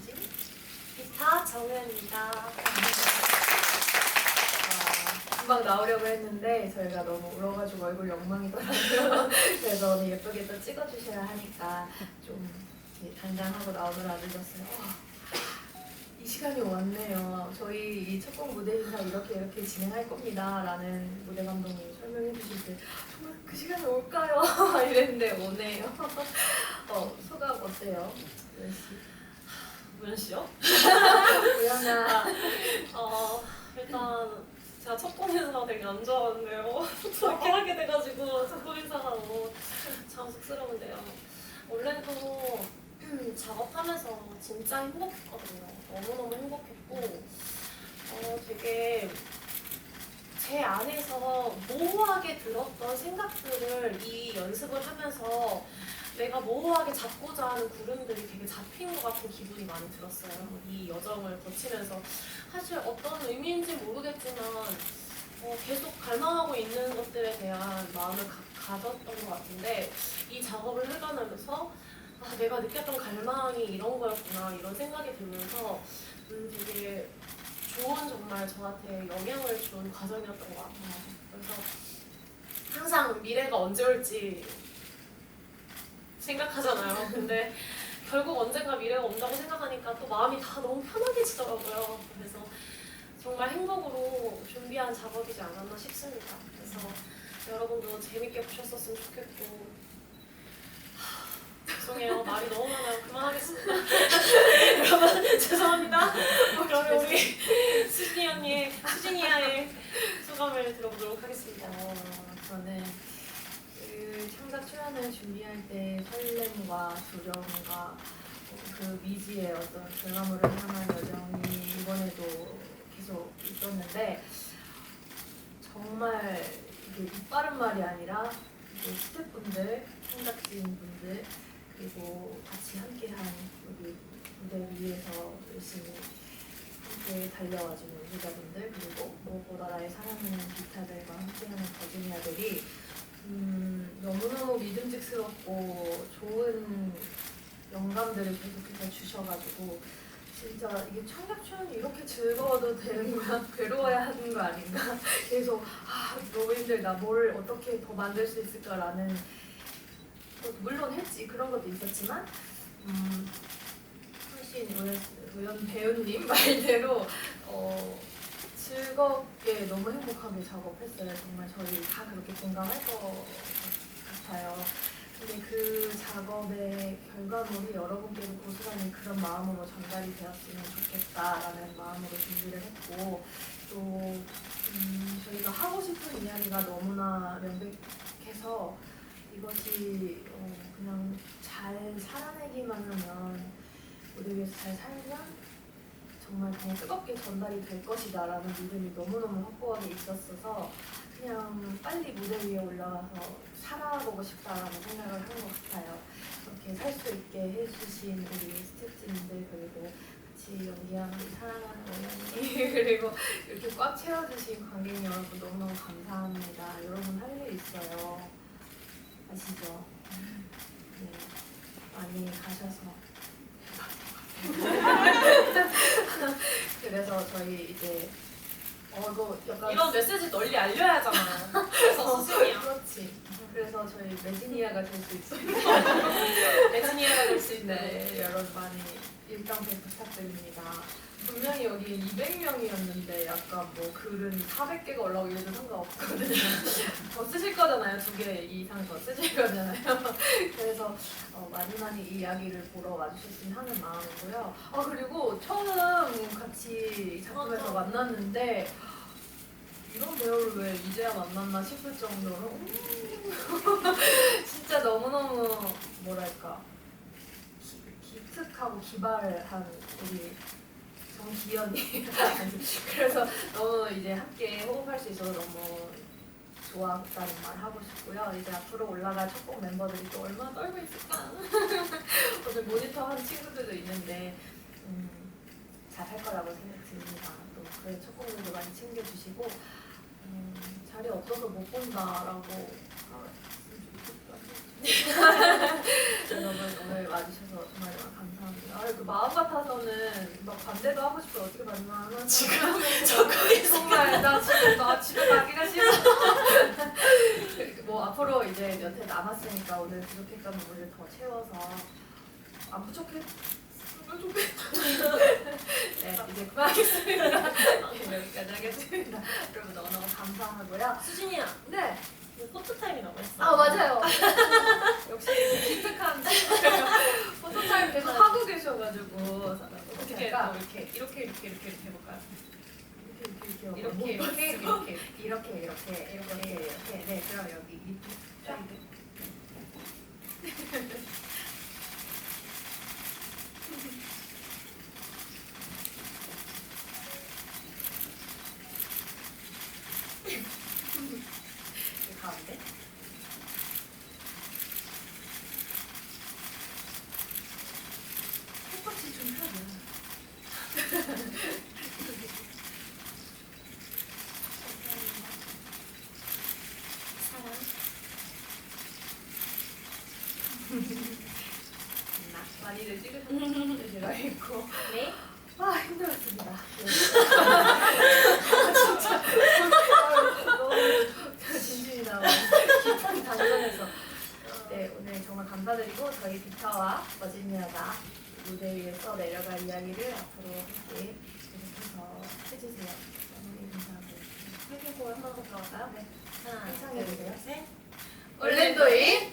최수진. 기타 정은입니다. 아, 금방 나오려고 했는데 저희가 너무 울어가지고 얼굴 엉망이더라고요. 그래서 오늘 예쁘게 또 찍어주셔야 하니까 좀 단장하고 나오느라 늦었어요. 와, 이 시간이 왔네요. 저희 이 첫 곡 무대 인사 이렇게 이렇게 진행할 겁니다. 라는 무대 감독님이 설명해 주실 때 정말 그 시간이 올까요? 이랬는데 오네요. 어, 소감 어때요? 우연 씨? 무연 씨요? 우연아. 어, 일단 제가 첫 공연사 되게 안 좋아하는데요. 저렇게 하게 돼가지고 첫 공연사하고 참 쑥스러운데요. 원래도 작업하면서 진짜 행복했거든요. 너무너무 행복했고 어, 되게 제 안에서 모호하게 들었던 생각들을 이 연습을 하면서 내가 모호하게 잡고자 하는 구름들이 되게 잡힌 것 같은 기분이 많이 들었어요. 이 여정을 거치면서 사실 어떤 의미인지 모르겠지만 어, 계속 갈망하고 있는 것들에 대한 마음을 가, 가졌던 것 같은데 이 작업을 해가면서 아, 내가 느꼈던 갈망이 이런 거였구나 이런 생각이 들면서 음, 되게 좋은 정말 저한테 영향을 준 과정이었던 것 같아요. 그래서 항상 미래가 언제 올지 생각하잖아요. 근데 결국 언젠가 미래가 온다고 생각하니까 또 마음이 다 너무 편안해지더라고요. 그래서 정말 행복으로 준비한 작업이지 않았나 싶습니다. 그래서 여러분도 재밌게 보셨었으면 좋겠고 하, 죄송해요. 말이 너무 많아요. 그만하겠습니다. 여러분 죄송합니다. 그러면 우리 수진이 언니의 수진이야의 소감을 들어보도록 하겠습니다. 어, 저는 그 창작 출연을 준비할 때 설렘과 두려움과 어, 그 미지의 어떤 결과물을 향한 여정이 이번에도 계속 있었는데 정말 이게 입바른 말이 아니라 스태프분들, 창작진 분들 그리고 같이 함께한 여기 무대 위에서 열심히 함께 달려와주는 유저분들 그리고 무엇보다 나의 사랑하는 기타들과 함께하는 버지니아들이 음, 너무너무 믿음직스럽고 좋은 영감들을 계속해서 주셔가지고 진짜 이게 청각 출연이 이렇게 즐거워도 되는 거야? 괴로워야 하는 거 아닌가? 계속 아 너무 힘들다 뭘 어떻게 더 만들 수 있을까라는 뭐 물론 했지 그런 것도 있었지만 음, 훨씬 우연, 배우님 말대로 어, 즐겁게 너무 행복하게 작업했어요. 정말 저희 다 그렇게 공감할 것 같아요. 근데 그 작업의 결과물이 여러분께도 고스란히 그런 마음으로 전달이 되었으면 좋겠다라는 마음으로 준비를 했고 또 음, 저희가 하고 싶은 이야기가 너무나 명백해서 이것이 어, 그냥 잘 살아내기만 하면 위에서 잘 살면 정말 더 뜨겁게 전달이 될 것이다라는 믿음이 너무너무 확고하게 있었어서 그냥 빨리 무대 위에 올라가서 살아보고 싶다라는 생각을 한 것 같아요. 이렇게 살 수 있게 해주신 우리 스태프진들 그리고 같이 연기하는 사랑하는 어머니 그리고 이렇게 꽉 채워주신 관객 여러분 너무너무 감사합니다. 여러분 할 일 있어요. 아시죠? 네, 많이 가셔서 그래서 저희 이제 어 이거 약간 이런 메시지 널리 알려야 하잖아요. 그래서 수진이야. 그렇지. 그래서 저희 매지니아가 될 수 있어요. 매진이야가 될 수 있는. 네, 여러분 많이 일당백 부탁드립니다. 분명히 여기 200명이었는데 약간 뭐 글은 400개가 올라오고 이래도 상관없거든요. 더 쓰실 거잖아요. 두 개 이상 더 쓰실 거잖아요. 그래서 어, 많이 많이 이 이야기를 보러 와주셨으면 하는 마음이고요. 아 그리고 처음 같이 작품에서. 만났는데 이런 배우를 왜 이제야 만났나 싶을 정도로 음, 진짜 너무너무 뭐랄까 기, 기특하고 기발한 우리 정기현이 그래서 너무 이제 함께 호흡할 수 있어서 너무 좋았다는 말 하고 싶고요. 이제 앞으로 올라갈 첫곡 멤버들이 또 얼마나 떨고 있을까. 오늘 모니터 한 친구들도 있는데 음, 잘할 거라고 생각됩니다. 또 그의 첫 곡들도 많이 챙겨주시고 음, 자리 없어서 못 본다라고. 여러분 오늘 와주셔서 정말 감사합니다. 정말 그 마음 같아서는 막 반대도 하고 싶어 어떻게 만나나 지금 저 정말 나 지금 나 집에. 뭐 앞으로 이제 몇해 남았으니까 오늘 부족했던 부분을 더 채워서 안 부족했으면 좋겠다. 네 이제 그만하겠습니다. 네, 여기까지 하겠습니다. 여러분 너무너무 감사하고요. 수진이야, 네. 너 포토 타임이라고 했어. 아 맞아요. 역시 기특한. 포토타임 계속 하고 계셔가지고 어떻게 할까? 뭐 이렇게 이렇게 이렇게 이렇게 이렇게 해볼까요? 이렇게 이렇게 이렇게 이렇게 이렇게 이렇게 이렇게. 네 그럼 여기 쫙 이 가운데. 똑같이 좀 펴줘 많이들 찍으셨는데 제가 있고 네. 아 힘들었습니다. 네. 진짜 너무 진심이 나와 깊은 단전에서 네 오늘 정말 감사드리고 저희 비타와 버지니아가 무대 위에서 내려갈 이야기를 앞으로 함께 계속해서 해주세요. 너무 감사하고 회계고 한번 들어갈까요? 네 하나. 둘, 셋. 올랜도인